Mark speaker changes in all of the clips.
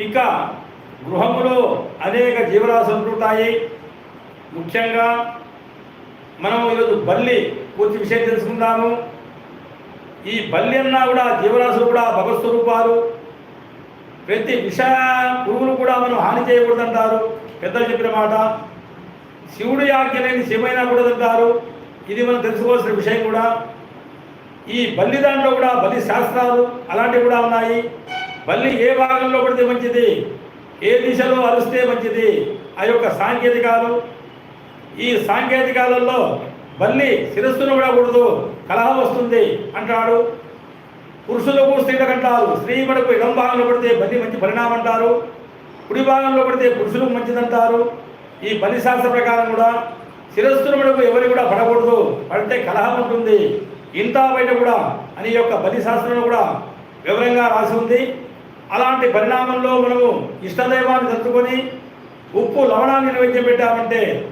Speaker 1: ఇక గృహములో అనేక జీవరాశులు ఉంటుంటాయి ముఖ్యంగా మనం ఈరోజు బల్లి పూర్తి విషయం తెలుసుకుందాము. ఈ బల్లి అన్నా కూడా జీవరాశులు కూడా భగవత్ ప్రతి విష పురుగులు కూడా మనం హాని చేయకూడదంటారు. పెద్దలు చెప్పిన మాట. శివుడు ఆజ్ఞ లేని శివైనా కూడదంటారు. ఇది మనం తెలుసుకోవాల్సిన విషయం కూడా. ఈ బల్లి దాంట్లో కూడా బలి శాస్త్రాలు అలాంటివి కూడా ఉన్నాయి. బల్లి ఏ భాగంలో పడితే మంచిది? ఏ దిశలో అరుస్తే మంచిది? ఆ యొక్క సాంకేతికాలు. ఈ సాంకేతికాలలో మళ్ళీ శిరస్సును విడకూడదు. కలహం వస్తుంది అంటాడు. పురుషులకు స్త్రీలకు అంటారు. స్త్రీ మనకు ఎడం భాగంలో పడితే బల్లి మంచి పరిణామం అంటారు. కుడి భాగంలో పడితే పురుషులకు మంచిదంటారు ఈ బలి శాస్త్ర ప్రకారం కూడా శిరస్సును మనకు ఎవరు కూడా పడకూడదు. పడితే కలహం ఉంటుంది. ఇంత బయట కూడా అని యొక్క బలి శాస్త్రంలో కూడా వివరంగా రాసి ఉంది. అలాంటి పరిణామంలో మనము ఇష్టదైవాన్ని తట్టుకొని ఉప్పు లవణాన్ని నైవేద్యం పెట్టామంటే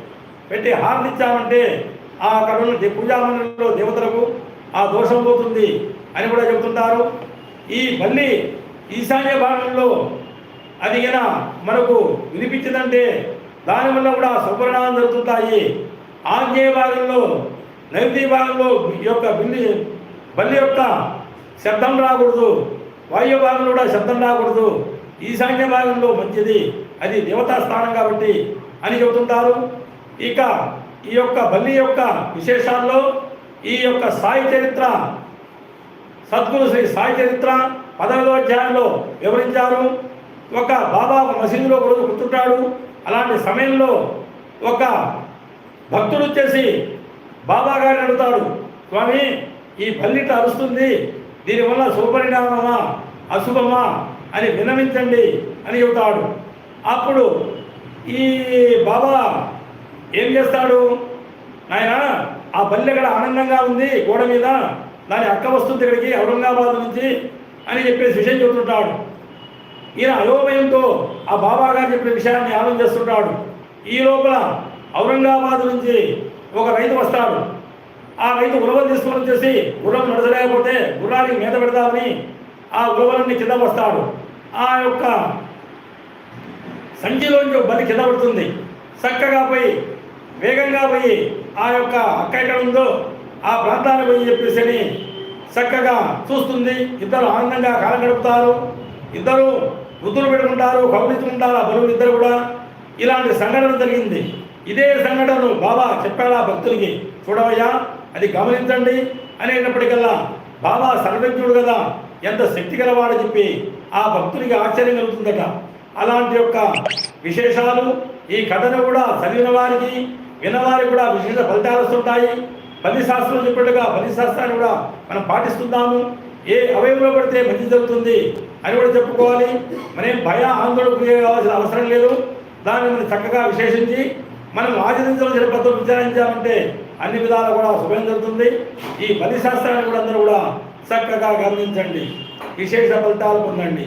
Speaker 1: పెట్టి హారతిచ్చామంటే ఆ అక్కడ దే- పూజామందిరంలో దేవతలకు ఆ దోషం పోతుంది అని కూడా చెబుతుంటారు. ఈ బల్లి ఈశాన్య భాగంలో అదిగన మనకు వినిపించిందంటే దానివల్ల కూడా సుపరిణామం జరుగుతుంటాయి. ఆగ్నేయ భాగంలో నైరుతి భాగంలో ఈ యొక్క బిల్లి బల్లి యొక్క శబ్దం రాకూడదు. వాయు భాగంలో కూడా శబ్దం రాకూడదు. ఈశాన్య భాగంలో మంచిది. అది దేవతా స్థానం కాబట్టి అని చెబుతుంటారు. ఇక ఈ యొక్క బల్లి యొక్క విశేషాల్లో ఈ యొక్క సాయి చరిత్ర సద్గురు శ్రీ సాయి చరిత్ర పదవ అధ్యాయంలో వివరించారు. ఒక బాబా ఒక మసీదులో ఒక కూర్చుంటాడు. అలాంటి సమయంలో ఒక భక్తుడు వచ్చేసి బాబా గారిని అడుగుతాడు స్వామి ఈ బల్లిట అరుస్తుంది. దీనివల్ల శుభపరిణామమా? అశుభమా? అని విన్నవించండి అని చెబుతాడు. అప్పుడు ఈ బాబా ఏం చేస్తాడు? నాయన ఆ పల్లె అక్కడ ఆనందంగా ఉంది? గోడ మీద? దాని అక్క వస్తుంది ఇక్కడికి ఔరంగాబాద్ నుంచి? అని చెప్పేసి విషయం చెబుతుంటాడు. ఈయన అయోమయంతో ఆ బాబా గారు చెప్పిన విషయాన్ని ఆలోచన చేస్తుంటాడు. ఈ లోపల ఔరంగాబాద్ నుంచి ఒక రైతు వస్తాడు. ఆ రైతు ఉలవలు తీసుకొని వచ్చేసి గుర్రం నడచలేకపోతే గుర్రానికి మీద పెడదామని ఆ ఉలవలన్నీ కింద వస్తాడు ఆ యొక్క సంచిలోంచి బలి కింద పడుతుంది. చక్కగా పోయి వేగంగా పోయి ఆ యొక్క అక్క ఎక్కడ ఉందో ఆ ప్రాంతానికి పోయి చెప్పేసి అని చక్కగా చూస్తుంది. ఇద్దరు ఆనందంగా కాలం గడుపుతారు. ఇద్దరు వృద్ధులు పెట్టుకుంటారు కబురించుకుంటారు ఆ బరువులు ఇద్దరు కూడా. ఇలాంటి సంఘటన జరిగింది. ఇదే సంఘటనలు బాబా చెప్పాడా భక్తులకి చూడవయ్యా. అది గమనించండి అనేటప్పటికల్లా బాబా సర్వజ్ఞుడు కదా ఎంత శక్తి గలవాడని చెప్పి ఆ భక్తునికి ఆశ్చర్యం కలుగుతుందట. అలాంటి యొక్క విశేషాలు ఈ కథను కూడా చదివిన వారికి విన్నవారికి కూడా విశేష ఫలితాలు వస్తుంటాయి. పది శాస్త్రం చెప్పినట్టుగా పది శాస్త్రాన్ని కూడా మనం పాటిస్తున్నాము ఏ అవయవంలో పడితే మంచి జరుగుతుంది అని కూడా చెప్పుకోవాలి. మనం భయ ఆందోళన కావాల్సిన అవసరం లేదు. దాన్ని మనం చక్కగా విశేషించి మనం ఆచరించవలసిన పద్ధతులు విచారించామంటే అన్ని విధాలు కూడా శుభం జరుగుతుంది. ఈ పది శాస్త్రాన్ని కూడా అందరూ కూడా చక్కగా గమనించండి. విశేష ఫలితాలు పొందండి.